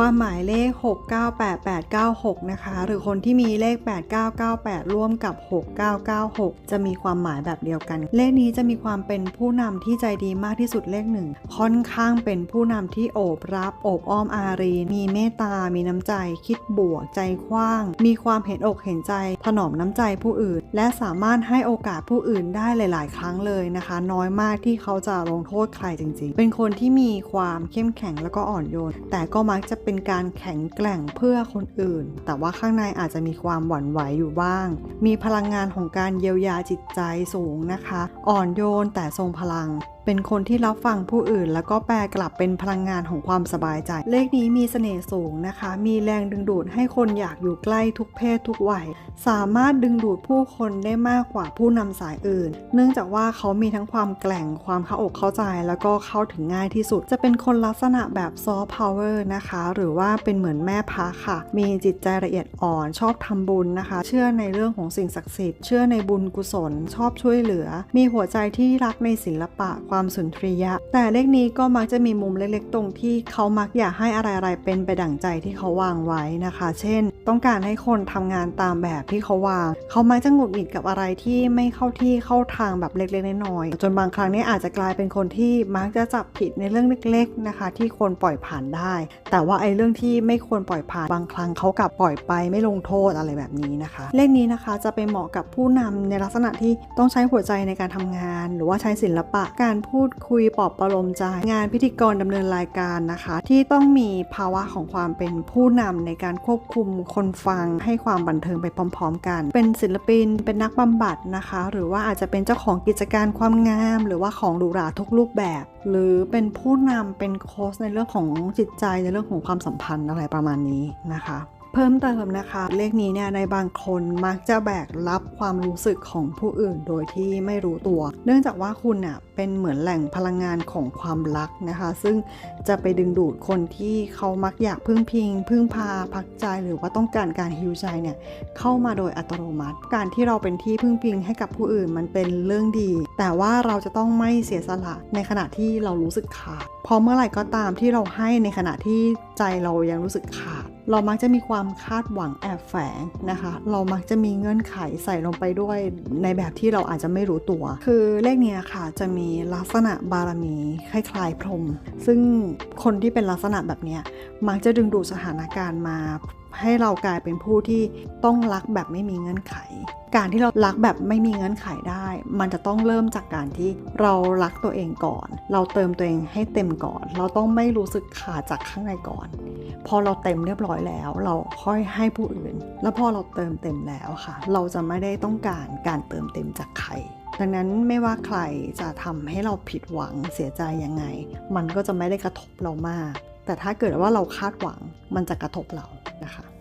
ความหมายเลข 698896 นะคะ หรือคนที่มีเลข 8998 ร่วมกับ 6996 จะมีความหมายแบบเดียวกัน เลขนี้จะมีความเป็นผู้นำที่ใจดีมากที่สุดเลขหนึ่ง ค่อนข้างเป็นผู้นำที่โอบรับ โอบอ้อมอารี มีเมตตา มีน้ำใจ คิดบวก ใจกว้าง มีความเห็นอกเห็นใจ ถนอมน้ำใจผู้อื่น และสามารถให้โอกาสผู้อื่นได้หลาย ๆ ครั้งเลยนะคะ น้อยมากที่เขาจะลงโทษใครจริง ๆ เป็นคนที่มีความเข้มแข็งแล้วก็อ่อนโยน แต่ก็มักจะเป็นการแข็งแกร่งเพื่อคนอื่น แต่ว่าข้างในอาจจะมีความหวั่นไหวอยู่บ้าง มีพลังงานของการเยียวยาจิตใจสูงนะคะ อ่อนโยนแต่ทรงพลัง เป็นคนที่รับฟังผู้อื่น แล้วก็แปลกลับเป็นพลังงานของความสบายใจ เลขนี้มีเสน่ห์สูงนะคะ มีแรงดึงดูดให้คนอยากอยู่ใกล้ทุกเพศทุกวัย สามารถดึงดูดผู้คนได้มากกว่าผู้นำสายอื่น เนื่องจากว่าเขามีทั้งความแกร่งความเข้าอกเข้าใจ แล้วก็เข้าถึงง่ายที่สุด จะเป็นคนลักษณะแบบซอฟต์พาวเวอร์นะคะ หรือว่าเป็นเหมือนแม่พระค่ะ มีจิตใจละเอียดอ่อน ชอบทำบุญนะคะ เชื่อในเรื่องของสิ่งศักดิ์สิทธิ์ เชื่อในบุญกุศล ชอบช่วยเหลือ มีหัวใจที่รักในศิลปะความสุนทรียะ แต่เลขนี้ก็มักจะมีมุมเล็กๆ ตรงที่เขามักอยากให้อะไรๆเป็นไปดั่งใจที่เขาวางไว้นะคะ เช่น ต้องการให้คนทำงานตามแบบที่เขาวาง เขามักจะหงุดหงิดกับอะไรที่ไม่เข้าที่เข้าทางแบบเล็กๆน้อยๆจนบางครั้งนี่อาจจะกลายเป็นคนที่มักจะจับผิดในเรื่องเล็กๆนะคะ ที่ควรปล่อยผ่านได้ แต่ว่าไอ้เรื่องที่ไม่ควรปล่อยผ่านบางครั้งเขากลับปล่อยไปไม่ลงโทษอะไรแบบนี้นะคะ เลขนี้นะคะจะไปเหมาะกับผู้นำในลักษณะที่ต้องใช้หัวใจในการทำงาน หรือว่าใช้ศิลปะการพูดคุยปลอบประโลมใจ งานพิธีกรดำเนินรายการนะคะ ที่ต้องมีภาวะของความเป็นผู้นำในการควบคุมคนฟัง ให้ความบันเทิงไปพร้อม ๆ กัน เป็นศิลปินเป็นนักบำบัดนะคะ หรือว่าอาจจะเป็นเจ้าของกิจการความงาม หรือว่าของหรูหราทุกรูปแบบ หรือเป็นผู้นำเป็นโค้ชในเรื่องของจิตใจในเรื่องของความสัมพันธ์อะไรประมาณนี้นะคะ เพิ่มเติมนะคะ เลขนี้เนี่ยในบางคนมักจะแบกรับความรู้สึกของผู้อื่นโดยที่ไม่รู้ตัว เนื่องจากว่าคุณน่ะเป็นเหมือนแหล่งพลังงานของความรักนะคะ ซึ่งจะไปดึงดูดคนที่เขามักอยากพึ่งพิง พึ่งพาพักใจหรือว่าต้องการการฮิวใจเนี่ยเข้ามาโดยอัตโนมัติ การที่เราเป็นที่พึ่งพิงให้กับผู้อื่นมันเป็นเรื่องดี แต่ว่าเราจะต้องไม่เสียสละในขณะที่เรารู้สึกขาดพราะเมื่อไหร่ก็ตามที่เราให้ในขณะที่ใจเรายังรู้สึกขาด เรามักจะมีความคาดหวังแอบแฝงนะคะ เรามักจะมีเงื่อนไขใส่ลงไปด้วยในแบบที่เราอาจจะไม่รู้ตัว คือเลขนี้ค่ะจะมีลักษณะบารมีคล้ายๆพรม ซึ่งคนที่เป็นลักษณะแบบนี้มักจะดึงดูดสถานการณ์มา ให้เรากลายเป็นผู้ที่ต้องรักแบบไม่มีเงื่อนไข การที่เรารักแบบไม่มีเงื่อนไขได้ มันจะต้องเริ่มจากการที่เรารักตัวเองก่อน เราเติมตัวเองให้เต็มก่อน เราต้องไม่รู้สึกขาดจากข้างในก่อน พอเราเต็มเรียบร้อยแล้ว เราค่อยให้ผู้อื่น แล้วพอเราเติมเต็มแล้วค่ะ เราจะไม่ได้ต้องการการเติมเต็มจากใครดังนั้นไม่ว่าใครจะทำให้เราผิดหวังเสียใจยังไง มันก็จะไม่ได้กระทบเรามาก แต่ถ้าเกิดว่าเราคาดหวังมันจะกระทบเรา นะคะ